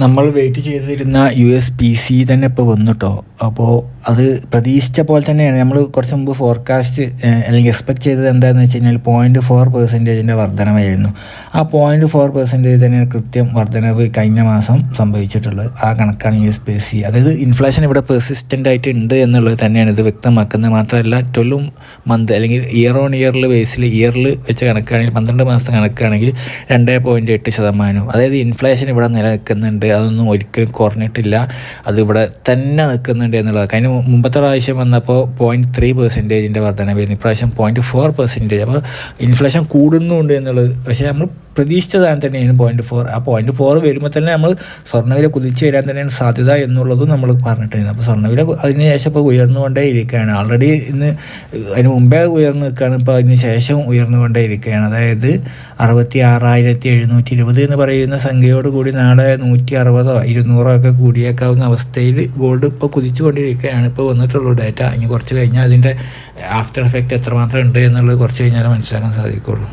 നമ്മൾ വെയിറ്റ് ചെയ്തിരുന്ന U S P C തന്നെ ഇപ്പോൾ വന്നു കേട്ടോ അപ്പോൾ അത് പ്രതീക്ഷിച്ച പോലെ തന്നെയാണ്. നമ്മൾ കുറച്ച് മുമ്പ് ഫോർകാസ്റ്റ് അല്ലെങ്കിൽ എക്സ്പെക്ട് ചെയ്തത് എന്താണെന്ന് വെച്ച് കഴിഞ്ഞാൽ പോയിന്റ് ഫോർ പെർസെന്റേജിന്റെ വർധനമായിരുന്നു ആ പോയിന്റ് ഫോർ പെർസെന്റേജ് തന്നെയാണ് കൃത്യം വർധനവ് കഴിഞ്ഞ മാസം സംഭവിച്ചിട്ടുള്ളത്. ആ കണക്കാണ് U S P S C. അതായത് ഇൻഫ്ലേഷൻ ഇവിടെ പെർസിസ്റ്റന്റ് ആയിട്ട് ഉണ്ട് എന്നുള്ളത് തന്നെയാണ് ഇത് വ്യക്തമാക്കുന്നത്. മാത്രമല്ല ട്വൽവ് മന്ത് അല്ലെങ്കിൽ ഇയർ ഓൺ ഇയറിൽ ബേസിൽ ഇയറിൽ വെച്ച് കണക്കാണെങ്കിൽ പന്ത്രണ്ട് മാസത്തെ കണക്കാണെങ്കിൽ രണ്ട് പോയിന്റ് എട്ട് ശതമാനം അതായത് ഇൻഫ്ലേഷൻ ഇവിടെ നിലനിൽക്കുന്നുണ്ട്. അതൊന്നും ഒരിക്കലും കുറഞ്ഞിട്ടില്ല. അത് ഇവിടെ തന്നെ നിൽക്കുന്നുണ്ട് എന്നുള്ളത് കഴിഞ്ഞ മുമ്പത്തെ പ്രാവശ്യം വന്നപ്പോൾ പോയിന്റ് ത്രീ പെർസെന്റേജിന്റെ വർധനവായിരുന്നു ഇപ്രാവശ്യം പോയിന്റ് ഫോർ പെർസെന്റേജ് അപ്പോൾ ഇൻഫ്ലേഷൻ കൂടുന്നുണ്ട് എന്നുള്ളത് പക്ഷേ നമ്മൾ പ്രതീക്ഷിച്ചതാണ് തന്നെയാണ് പോയിന്റ് ഫോർ ആ പോയിന്റ് ഫോർ വരുമ്പോൾ തന്നെ നമ്മൾ സ്വർണവില കുതിച്ച് വരാൻ തന്നെയാണ് സാധ്യത എന്നുള്ളതും നമ്മൾ പറഞ്ഞിട്ടുണ്ടായിരുന്നു അപ്പോൾ സ്വർണവില അതിന് ശേഷം ഇപ്പോൾ ഉയർന്നുകൊണ്ടേ ഇരിക്കുകയാണ് ആൾറെഡി ഇന്ന് അതിന് മുമ്പേ ഉയർന്നു നിൽക്കുകയാണ്. ഇപ്പോൾ അതിന് ശേഷം ഉയർന്നുകൊണ്ടേ ഇരിക്കുകയാണ് അതായത് അറുപത്തി ആറായിരത്തി എഴുന്നൂറ്റി ഇരുപത് എന്ന് പറയുന്ന സംഖ്യയോട് കൂടി നാളെ നൂറ്റി അറുപതോ ഇരുന്നൂറോ ഒക്കെ കൂടിയേക്കാവുന്ന അവസ്ഥയിൽ ഗോൾഡ് ഇപ്പോൾ കുതിച്ചുകൊണ്ടിരിക്കുകയാണ്. ഇപ്പോൾ വന്നിട്ടുള്ളൂ ഡാറ്റ ഇനി കുറച്ച് കഴിഞ്ഞാൽ അതിന്റെ ആഫ്റ്റർ എഫക്റ്റ് എത്രമാത്രം ഉണ്ട് എന്നുള്ളത് കുറച്ച് കഴിഞ്ഞാൽ മനസ്സിലാക്കാൻ സാധിക്കുള്ളൂ